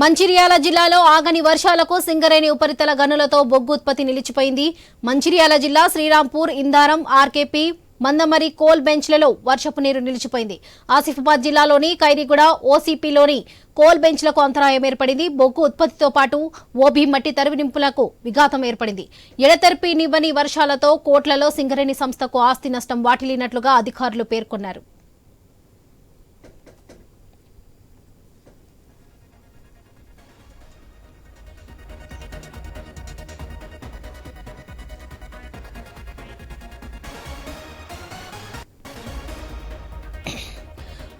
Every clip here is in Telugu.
మంచిర్యాల జిల్లాలో ఆగని వర్షాలకు సింగరేణి ఉపరితల గనులతో బొగ్గు ఉత్పత్తి నిలిచిపోయింది. మంచిర్యాల జిల్లా శ్రీరాంపూర్ ఇందారం ఆర్కేపీ మందమరి కోల్ బెంచ్లలో వర్షపు నీరు నిలిచిపోయింది. ఆసిఫాబాద్ జిల్లాలోని ఖైరీగూడ ఓసీపీలోని కోల్ బెంచ్లకు అంతరాయం ఏర్పడింది. బొగ్గు ఉత్పత్తితో పాటు ఓబీ మట్టి తరివినింపులకు విఘాతం ఏర్పడింది. ఎడతెరిపి నివ్వని వర్షాలతో కోట్లలో సింగరేణి సంస్థకు ఆస్తి నష్టం వాటిల్లినట్లుగా అధికారులు పేర్కొన్నారు.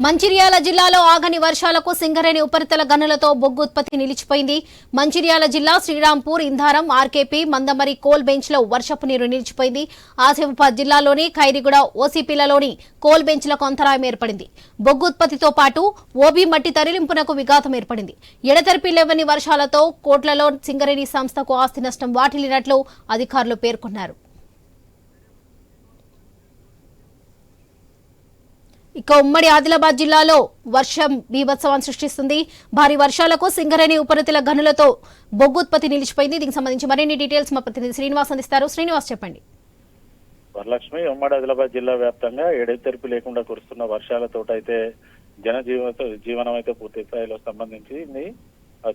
మంచిర్యాల జిల్లాలో ఆగని వర్షాలకు సింగరేణి ఉపరితల గనులతో బొగ్గు ఉత్పత్తి నిలిచిపోయింది. మంచిర్యాల జిల్లా శ్రీరాంపూర్ ఇంధారం ఆర్కేపీ మందమరి కోల్ బెంచ్లో వర్షపు నీరు నిలిచిపోయింది. ఆసిఫాబాద్ జిల్లాలోని ఖైరిగూడ ఓసీపీలలోని కోల్ బెంచ్లకు అంతరాయం ఏర్పడింది. బొగ్గు ఉత్పత్తితో పాటు ఓబీ మట్టి తరలింపునకు విఘాతం ఏర్పడింది. ఎడతెరిపి లేవని వర్షాలతో కోట్లలో సింగరేణి సంస్థకు ఆస్తి నష్టం వాటిల్లినట్లు అధికారులు పేర్కొన్నారు. ఇక ఉమ్మడి ఆదిలాబాద్ జిల్లాలో వర్షం బీభత్సవాన్ని సృష్టిస్తుంది. భారీ వర్షాలకు సింగరేణి ఉపరితల గనులతో బొగ్గు ఉత్పత్తి నిలిచిపోయింది. దీనికి సంబంధించి మరిన్ని డీటెయిల్స్ మా ప్రతినిధి శ్రీనివాస్ అందిస్తారు. శ్రీనివాస్ చెప్పండి. వరలక్ష్మి ఉమ్మడి ఆదిలాబాద్ జిల్లా వ్యాప్తంగా ఎడతెరిపి లేకుండా కురుస్తున్న వర్షాలతో అయితే జనజీవన జీవనం అయితే పూర్తి స్థాయిలో సంబంధించింది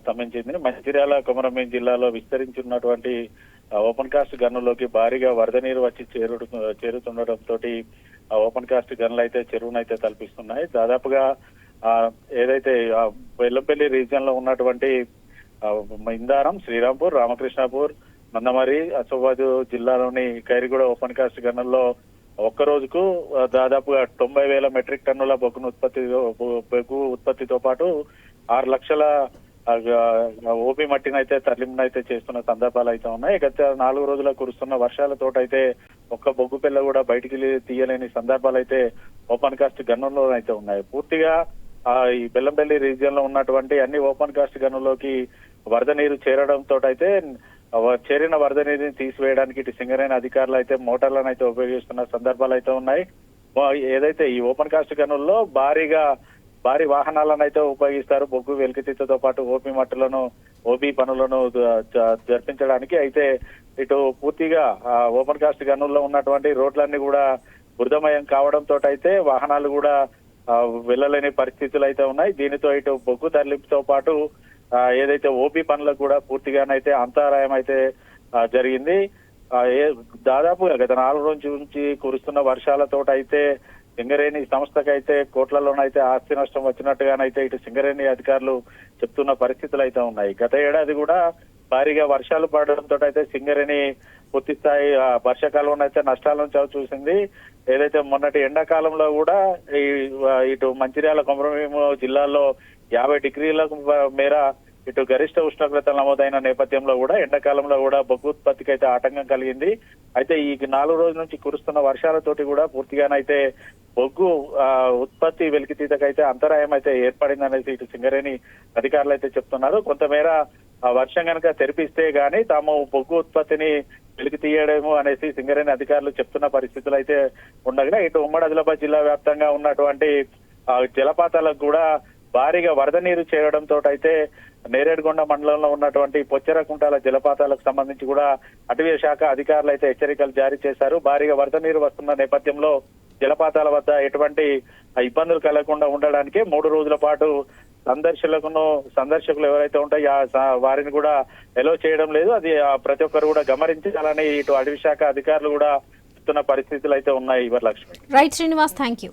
స్తంభించింది మంచిర్యాల కొమరంభీం జిల్లాలో విస్తరించున్నటువంటి ఉన్నటువంటి ఓపెన్ కాస్ట్ గన్నులోకి భారీగా వరద నీరు వచ్చి చేరు చేరుతుండటంతో ఓపెన్ కాస్ట్ గన్లు అయితే చెరువును అయితే తలపిస్తున్నాయి. దాదాపుగా ఆ, ఏదైతే వెల్లంపల్లి రీజియన్లో ఉన్నటువంటి ఇందారం శ్రీరాంపూర్ రామకృష్ణాపూర్ మందమరి అసోబాద్ జిల్లాలోని ఖైరిగూడ ఓపెన్ కాస్ట్ గనుల్లో ఒక్క రోజుకు దాదాపుగా తొంభై వేల మెట్రిక్ టన్నుల బొగ్గును ఉత్పత్తి బొగ్గు ఉత్పత్తితో పాటు ఆరు లక్షల ఓపి మట్టిని అయితే తరలింపును అయితే చేస్తున్న సందర్భాలు అయితే ఉన్నాయి. గత నాలుగు రోజుల కురుస్తున్న వర్షాలతోటి అయితే ఒక్క బొగ్గు పిల్ల కూడా బయటికి తీయలేని సందర్భాలు అయితే ఓపెన్ కాస్ట్ గన్నుల్లో అయితే ఉన్నాయి. పూర్తిగా ఈ బెల్లంపల్లి రీజియన్లో ఉన్నటువంటి అన్ని ఓపెన్ కాస్ట్ గనుల్లోకి వరద నీరు చేరడంతో అయితే చేరిన వరద నీరుని తీసివేయడానికి ఇటు సింగరేణి అధికారులు అయితే మోటార్లను అయితే ఉపయోగిస్తున్న సందర్భాలు అయితే ఉన్నాయి. ఏదైతే ఈ ఓపెన్ కాస్ట్ గనుల్లో భారీగా భారీ వాహనాలను అయితే ఉపయోగిస్తారు. బొగ్గు వెలికితీతతో పాటు ఓపీ మట్టులను ఓపీ పనులను జరిపించడానికి అయితే ఇటు పూర్తిగా ఓపెన్ కాస్ట్ గనుల్లో ఉన్నటువంటి రోడ్లన్నీ కూడా బురదమయం కావడంతో అయితే వాహనాలు కూడా వెళ్ళలేని పరిస్థితులు అయితే ఉన్నాయి. దీనితో ఇటు బొగ్గు తరలింపుతో పాటు ఏదైతే ఓపీ పనులకు కూడా పూర్తిగానైతే అంతరాయం అయితే జరిగింది. ఏ- దాదాపుగా గత నాలుగు రోజుల నుంచి కురుస్తున్న వర్షాలతో అయితే సింగరేణి సంస్థకైతే కోట్లలోనైతే ఆస్తి నష్టం వచ్చినట్టుగానైతే ఇటు సింగరేణి అధికారులు చెప్తున్న పరిస్థితులు అయితే ఉన్నాయి. గత ఏడాది కూడా భారీగా వర్షాలు పడడంతో అయితే సింగరేణి పూర్తి స్థాయి ఆ, వర్షాకాలంలో అయితే నష్టాలను చవి చూసింది. ఏదైతే మొన్నటి ఎండాకాలంలో కూడా ఈ ఇటు మంచిర్యాల కొమరభీము జిల్లాలో యాభై డిగ్రీలకు మేర ఇటు గరిష్ట ఉష్ణోగ్రతలు నమోదైన నేపథ్యంలో కూడా ఎండాకాలంలో కూడా బొగ్గు ఉత్పత్తికి అయితే ఆటంకం కలిగింది. అయితే ఈ నాలుగు రోజుల నుంచి కురుస్తున్న వర్షాలతోటి కూడా పూర్తిగానైతే బొగ్గు ఉత్పత్తి వెలికితీతకైతే అంతరాయం అయితే ఏర్పడింది అనేసి ఇటు సింగరేణి అధికారులు అయితే చెప్తున్నారు. కొంతమేర ఆ వర్షం కనుక తెరిపిస్తే గానీ తాము బొగ్గు ఉత్పత్తిని వెలికి తీయడము అనేసి సింగరేణి అధికారులు చెప్తున్న పరిస్థితులు అయితే ఉండగా ఇటు ఉమ్మడి ఆదిలాబాద్ జిల్లా వ్యాప్తంగా ఉన్నటువంటి ఆ, జలపాతాలకు కూడా భారీగా వరద నీరు చేరడంతో అయితే నేరేడుగొండ మండలంలో ఉన్నటువంటి పొచ్చెరకుంటాల జలపాతాలకు సంబంధించి కూడా అటవీ శాఖ అధికారులు అయితే హెచ్చరికలు జారీ చేశారు. భారీగా వరద నీరు వస్తున్న నేపథ్యంలో జలపాతాల వద్ద ఎటువంటి ఇబ్బందులు కలగకుండా ఉండడానికి మూడు రోజుల పాటు సందర్శకులను సందర్శకులు ఎవరైతే ఉంటాయో ఆ వారిని కూడా ఎలో చేయడం లేదు. అది ప్రతి ఒక్కరు కూడా గమనించాలని ఇటు అటవీ శాఖ అధికారులు కూడా చెప్తున్న పరిస్థితులు అయితే ఉన్నాయి. Varalakshmi right Srinivas thank you